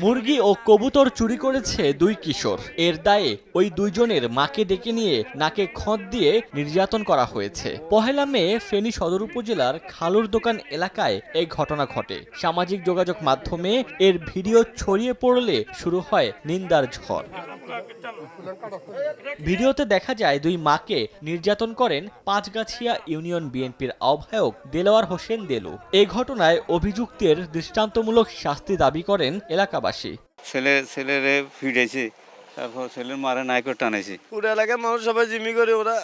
মুরগি ও কবুতর চুরি করেছে দুই কিশোর। এর দায়ে ওই দুইজনের মাকে ডেকে নিয়ে নাকে খঁত দিয়ে নির্যাতন করা হয়েছে। পহেলা মে ফেনী সদর উপজেলার খালুর দোকান এলাকায় এই ঘটনা ঘটে। সামাজিক যোগাযোগ মাধ্যমে এর ভিডিও ছড়িয়ে পড়লে শুরু হয় নিন্দার ঝড়। ভিডিওতে দেখা যায় দুই মাকে নির্যাতন করেন পাঁচগাছিয়া ইউনিয়ন বিএনপির আহ্বায়ক দেলোয়ার হোসেন দেলু। এই ঘটনায় অভিযুক্তের দৃষ্টান্তমূলক শাস্তি দাবি করেন এলাকাবাসী। ছেলে ছেলেরে ফিরেছে তারপর ছেলের মারে নাইকো টানেছে পুরো এলাকার মানুষ সবাই জিম্মি করে ওরা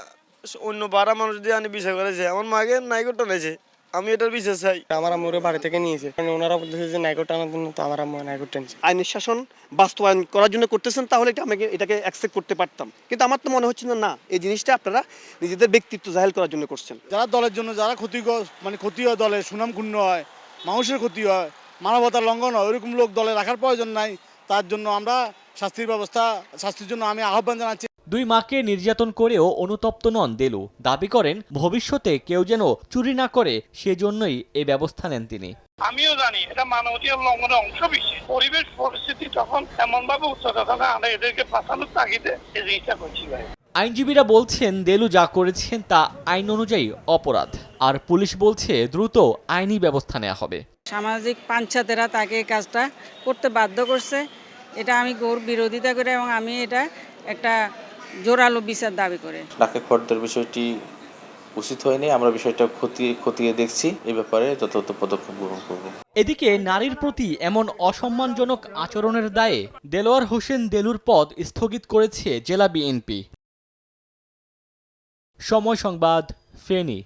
অন্য বাড়া মানুষ দিয়ে আনি বিচার করেছে। আমার মাকে নাইকো টানেছে আমি এটার বিচার চাই। আমার আম্মুরে বাড়ি থেকে নিয়েছে। কারণ ওনারা বলতেছে যে নাইকো টানার জন্য তো আমার আম্মু নাইকো টেনছে আইনের শাসন বাস্তবায়ন করার জন্য করতেছেন তাহলে এটা আমাকে এটাকে অ্যাকসেপ্ট করতে পারতাম? কিন্তু আমার তো মনে হচ্ছে না না এই জিনিসটা আপনারা নিজেদের ব্যক্তিত্ব জাহেল করার জন্য করছেন। যারা দলের জন্য যারা ক্ষতি মানে ক্ষতি হয় দলের সুনাম ক্ষুণ্ণ হয় মানুষের ক্ষতি হয় মানবতার লঙ্ঘন হয় ওইরকম লোক দলে রাখার প্রয়োজন নাই তার জন্য আমরা শাস্তির ব্যবস্থা শাস্তির জন্য আমি আহ্বান জানাচ্ছি। দুই মাকে নির্যাতন করেও অনুতপ্ত নন দেলু। দাবি করেন ভবিষ্যতে কেউ যেন চুরি না করে সেজন্যই এই ব্যবস্থা নেন তিনি। আমিও জানি এটা মানবতীয় লঙ্ঘনের অংশ বিশেষ পরিবেশ পরিস্থিতি তখন এমন ভাবে উচ্চতা আমরা এদেরকে ফাঁসানোর তাগিদে এই জিনিসটা করছি ভাই। আইনজীবীরা বলছেন দেলু যা করেছেন তা আইন অনুযায়ী অপরাধ। আর পুলিশ বলছে দ্রুত আইনি ব্যবস্থা নেওয়া হবে। সামাজিক পাঞ্চাতেরা তাকে এই কাজটা করতে বাধ্য করছে। এটা আমি গৌর বিরোধিতা করে এবং আমি এটা একটা জোরালো বিচার দাবি করে। নাকে খরদের বিষয়টি উচিত হয়নি আমরা বিষয়টা খতিয়ে খতিয়ে দেখছি এ ব্যাপারে যথাযথ পদক্ষেপ গ্রহণ করব। এদিকে নারীর প্রতি এমন অসম্মানজনক আচরণের দায়ে দেলোয়ার হোসেন দেলুর পদ স্থগিত করেছে জেলা বিএনপি। সময় সংবাদ ফেনী।